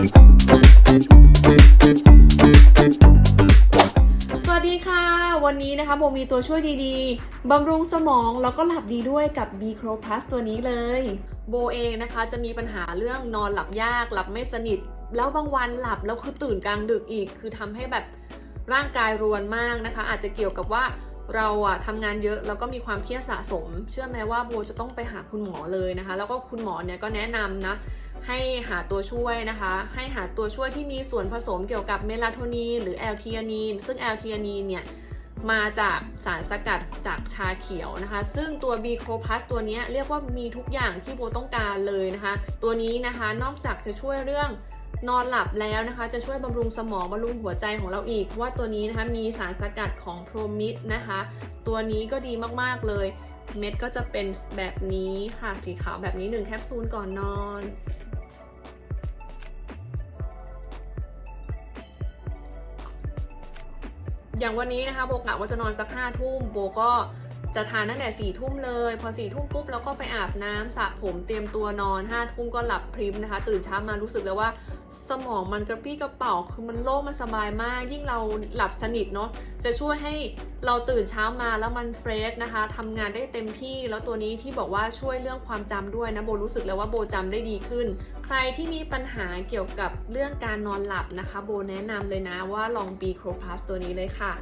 สวัสดีค่ะ วันนี้นะคะโบมีตัวช่วยดีๆ บำรุงสมองแล้วก็หลับดีด้วยกับ B c r o Plus ตัวนี้เลย โบเองนะคะจะมีปัญหาเรื่องนอนหลับยาก หลับไม่สนิท แล้วบางวันหลับแล้วคือตื่นกลางดึกอีก คือทำให้แบบร่างกายรวนมากนะคะ อาจจะเกี่ยวกับว่า เราอะทำงานเยอะแล้วก็มีความเครียดสะสม เชื่อไหมว่าโบจะต้องไปหาคุณหมอเลยนะคะ แล้วก็คุณหมอเนี่ยก็แนะนำนะให้หาตัวช่วยนะคะ ให้หาตัวช่วยที่มีส่วนผสมเกี่ยวกับเมลาโทนินหรือแอลเทีอานีน ซึ่งแอลเทีอานีนเนี่ยมาจากสารสกัดจากชาเขียวนะคะ ซึ่งตัว B c r o Plus ตัวนี้เรียกว่ามีทุกอย่างที่โบต้องการเลยนะคะ ตัวนี้นะคะนอกจากจะช่วยเรื่อง นอนหลับแล้วนะคะ จะช่วยบำรุงสมองบำรุงหัวใจของเราอีก ว่าตัวนี้นะคะมีสารสกัดของโพรมิดนะคะ ตัวนี้ก็ดีมากๆเลย เม็ดก็จะเป็นแบบนี้ค่ะสีขาวแบบนี้หนึ่งแคปซูลก่อนนอนอย่างวันนี้นะคะโบกะว่าจะนอนสักห้าทุ่มโบก็จะทานตั้งแต่สี่ทุ่มเลย พอสี่ทุ่มปุ๊บเราก็ไปอาบน้ำสระผมเตรียมตัวนอนห้าทุ่มก็หลับพริมนะคะ ตื่นเช้ามารู้สึกเลยว่า สมองมันกระปี้กระเป๋าคือมันโล่งมันสบายมาก ยิ่งเราหลับสนิทเนาะจะช่วยให้เราตื่นเช้ามาแล้วมันเฟรชนะคะทำงานได้เต็มที่แล้วตัวนี้ที่บอกว่าช่วยเรื่องความจำด้วยนะโบรู้สึกแล้วว่าโบจำได้ดีขึ้น ใครที่มีปัญหาเกี่ยวกับเรื่องการนอนหลับนะคะ โบแนะนำเลยนะว่าลองบีโครพลัสตัวนี้เลยค่ะ